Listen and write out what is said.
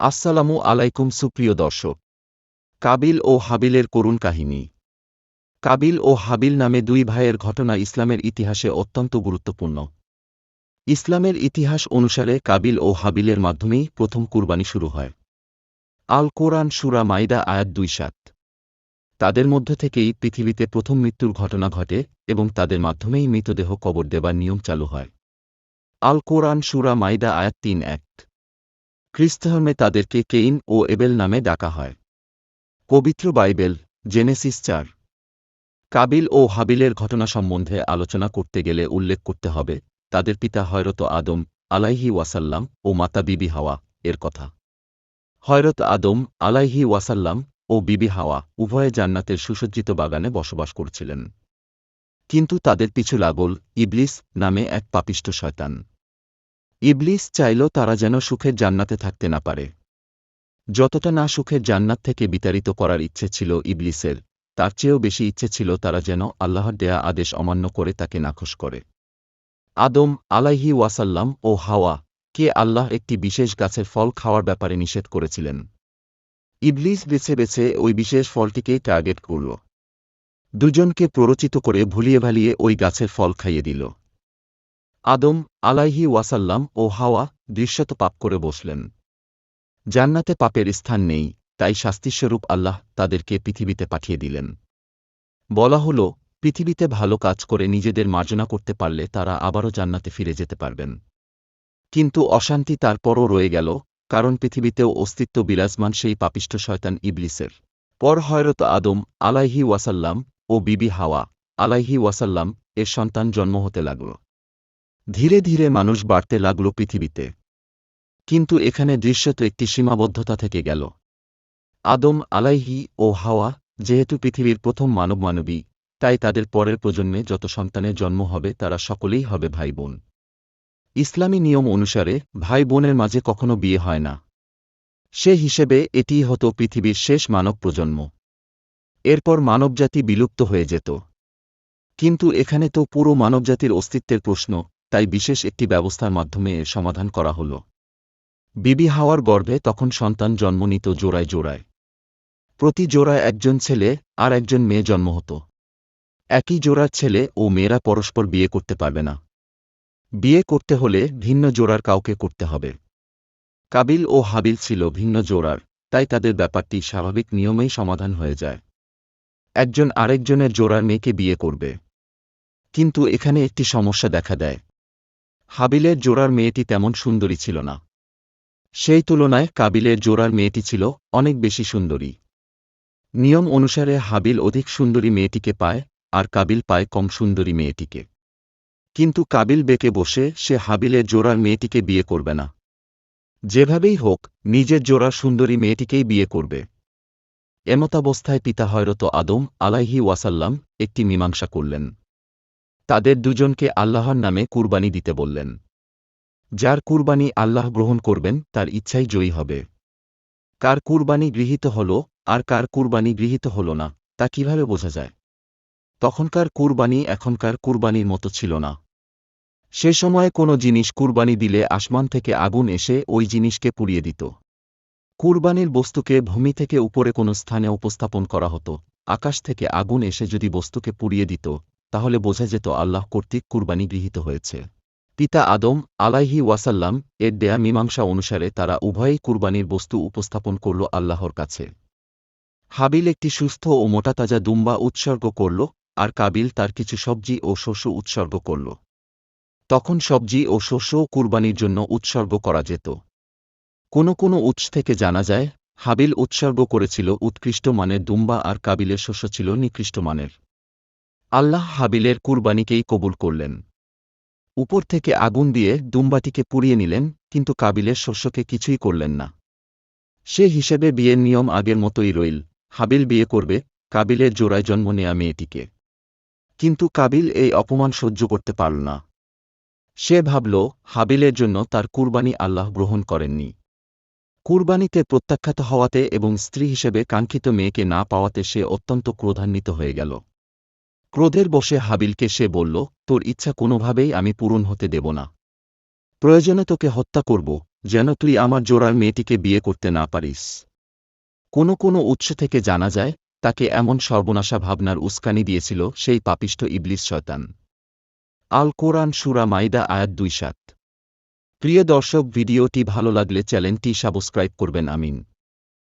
আসসালামু আলাইকুম সুপ্রিয় দর্শক। কাবিল ও হাবিলের করুণ কাহিনী। কাবিল ও হাবিল নামে দুই ভাইয়ের ঘটনা ইসলামের ইতিহাসে অত্যন্ত গুরুত্বপূর্ণ। ইসলামের ইতিহাস অনুসারে কাবিল ও হাবিলের মাধ্যমেই প্রথম কুরবানি শুরু হয়। আল কোরআন সুরা মাইদা আয়াত দুই সাত। তাদের মধ্য থেকেই পৃথিবীতে প্রথম মৃত্যুর ঘটনা ঘটে এবং তাদের মাধ্যমেই মৃতদেহ কবর দেবার নিয়ম চালু হয়। আল কোরআন সুরা মাইদা আয়াত তিন এক। খ্রিস্টধর্মে তাদেরকে কেইন ও এবেল নামে ডাকা হয়। পবিত্র বাইবেল, জেনেসিস চার। কাবিল ও হাবিলের ঘটনা সম্বন্ধে আলোচনা করতে গেলে উল্লেখ করতে হবে, তাদের পিতা হয়রত আদম আলাইহি ওয়াসাল্লাম ও মাতা বিবি হাওয়া এর কথা। হয়রত আদম আলাইহি ওয়াসাল্লাম ও বিবি হাওয়া উভয়ে জান্নাতের সুসজ্জিত বাগানে বসবাস করছিলেন। কিন্তু তাদের পিছু লাগল ইবলিস নামে এক পাপিষ্ট শয়তান। ইবলিস চাইল তারা যেন সুখের জান্নাতে থাকতে না পারে। যতটা না সুখের জান্নাত থেকে বিতাড়িত করার ইচ্ছে ছিল ইবলিসের, তার চেয়েও বেশি ইচ্ছে ছিল তারা যেন আল্লাহর দেয়া আদেশ অমান্য করে তাকে নাখোশ করে। আদম আলাইহি ওয়াসাল্লাম ও হাওয়া, কে আল্লাহ একটি বিশেষ গাছের ফল খাওয়ার ব্যাপারে নিষেধ করেছিলেন। ইবলিস বেছে বেছে ওই বিশেষ ফলটিকেই টার্গেট করল। দুজনকে প্ররোচিত করে ভুলিয়ে ভালিয়ে ওই গাছের ফল খাইয়ে দিল। আদম আলাইহি ওয়াসাল্লাম ও হাওয়া দৃশ্যত পাপ করে বসলেন। জান্নাতে পাপের স্থান নেই, তাই শাস্তিস্বরূপ আল্লাহ তাদেরকে পৃথিবীতে পাঠিয়ে দিলেন। বলা হল, পৃথিবীতে ভালো কাজ করে নিজেদের মার্জনা করতে পারলে তারা আবারও জান্নাতে ফিরে যেতে পারবেন। কিন্তু অশান্তি তারপরও রয়ে গেল, কারণ পৃথিবীতেও অস্তিত্ব বিরাজমান সেই পাপিষ্ট শয়তান ইবলিসের। পর হয়রত আদম আলাইহি ওয়াসাল্লাম ও বিবি হাওয়া আলাইহি ওয়াসাল্লাম এর সন্তান জন্ম হতে লাগল। ধীরে ধীরে মানুষ বাড়তে লাগল পৃথিবীতে। কিন্তু এখানে দৃশ্যত একটি সীমাবদ্ধতা থেকে গেল। আদম আলাইহি ও হাওয়া যেহেতু পৃথিবীর প্রথম মানব মানবী তাই তাদের পরের প্রজন্মে যত সন্তানের জন্ম হবে তারা সকলেই হবে ভাই বোন ইসলামী নিয়ম অনুসারে ভাই বোনের মাঝে কখনো বিয়ে হয় না। সে হিসেবে এটিই হতো পৃথিবীর শেষ মানব প্রজন্ম। এরপর মানবজাতি বিলুপ্ত হয়ে যেত। কিন্তু এখানে তো পুরো মানবজাতির অস্তিত্বের প্রশ্ন তাই বিশেষ একটি ব্যবস্থার মাধ্যমে এর সমাধান করা হল। বিবি হাওয়ার গর্ভে তখন সন্তান জন্ম নিত জোড়ায় জোড়ায়। প্রতি জোড়ায় একজন ছেলে আর একজন মেয়ে জন্ম হতো। একই জোড়ার ছেলে ও মেয়েরা পরস্পর বিয়ে করতে পারবে না। বিয়ে করতে হলে ভিন্ন জোড়ার কাউকে করতে হবে। কাবিল ও হাবিল ছিল ভিন্ন জোড়ার, তাই তাদের ব্যাপারটি স্বাভাবিক নিয়মেই সমাধান হয়ে যায়। একজন আরেকজনের জোড়ার মেয়েকে বিয়ে করবে। কিন্তু এখানে একটি সমস্যা দেখা দেয়। হাবিলের জোড়ার মেয়েটি তেমন সুন্দরী ছিল না। সেই তুলনায় কাবিলের জোড়ার মেয়েটি ছিল অনেক বেশি সুন্দরী। নিয়ম অনুসারে হাবিল অধিক সুন্দরী মেয়েটিকে পায়, আর কাবিল পায় কম সুন্দরী মেয়েটিকে। কিন্তু কাবিল বেঁকে বসে সে হাবিলের জোড়ার মেয়েটিকে বিয়ে করবে না। যেভাবেই হোক, নিজের জোড়ার সুন্দরী মেয়েটিকেই বিয়ে করবে। এমতাবস্থায় পিতা হয়রত আদম আলাইহি ওয়াসাল্লাম একটি মীমাংসা করলেন। তাদের দুজনকে আল্লাহর নামে কুরবানি দিতে বললেন। যার কুরবানি আল্লাহ গ্রহণ করবেন, তার ইচ্ছাই জয়ী হবে। কার কুরবানি গৃহীত হল আর কার কুরবানি গৃহীত হল না, তা কীভাবে বোঝা যায়? তখনকার কুরবানি এখনকার কুরবানির মতো ছিল না। সে সময়ে কোনো জিনিস কুরবানি দিলে আসমান থেকে আগুন এসে ওই জিনিসকে পুড়িয়ে দিত। কুরবানির বস্তুকে ভূমি থেকে উপরে কোনো স্থানে উপস্থাপন করা হতো, আকাশ থেকে আগুন এসে যদি বস্তুকে পুড়িয়ে দিত তাহলে বোঝা যেত আল্লাহ কর্তৃক কুরবানি গৃহীত হয়েছে। পিতা আদম আলাইহি ওয়াসাল্লাম এর দেয়া মীমাংসা অনুসারে তারা উভয়েই কুরবানির বস্তু উপস্থাপন করল আল্লাহর কাছে। হাবিল একটি সুস্থ ও মোটাতাজা দুম্বা উৎসর্গ করল, আর কাবিল তার কিছু সবজি ও শস্য উৎসর্গ করল। তখন সবজি ও শস্যও কুরবানির জন্য উৎসর্গ করা যেত। কোনো কোনো উৎস থেকে জানা যায়, হাবিল উৎসর্গ করেছিল উৎকৃষ্ট মানের দুম্বা আর কাবিলের শস্য ছিল নিকৃষ্ট মানের। আল্লাহ হাবিলের কুরবানিকেই কবুল করলেন। উপর থেকে আগুন দিয়ে দুম্বাটিকে পুড়িয়ে নিলেন, কিন্তু কাবিলের শস্যকে কিছুই করলেন না। সে হিসেবে বিয়ের নিয়ম আগের মতোই রইল, হাবিল বিয়ে করবে, কাবিলের জোড়ায় জন্ম নেয়া মেয়েটিকে। কিন্তু কাবিল এই অপমান সহ্য করতে পারল না। সে ভাবল, হাবিলের জন্য তার কুরবানি আল্লাহ গ্রহণ করেননি। কুরবানিতে প্রত্যাখ্যাত হওয়াতে এবং স্ত্রী হিসেবে কাঙ্ক্ষিত মেয়েকে না পাওয়াতে সে অত্যন্ত ক্রোধান্বিত হয়ে গেল। ক্রোধের বসে হাবিলকে সে বলল, তোর ইচ্ছা কোনোভাবেই আমি পূরণ হতে দেব না। প্রয়োজনে তোকে হত্যা করব, যেন তুই আমার জোড়ার মেয়েটিকে বিয়ে করতে না পারিস। কোনো কোনো উৎস থেকে জানা যায়, তাকে এমন সর্বনাশা ভাবনার উস্কানি দিয়েছিল সেই পাপিষ্ঠ ইবলিস শয়তান। আল কোরআন সুরা মাইদা, আয়াত দুই সাত। প্রিয় দর্শক, ভিডিওটি ভালো লাগলে চ্যানেলটি সাবস্ক্রাইব করবেন, আমিন।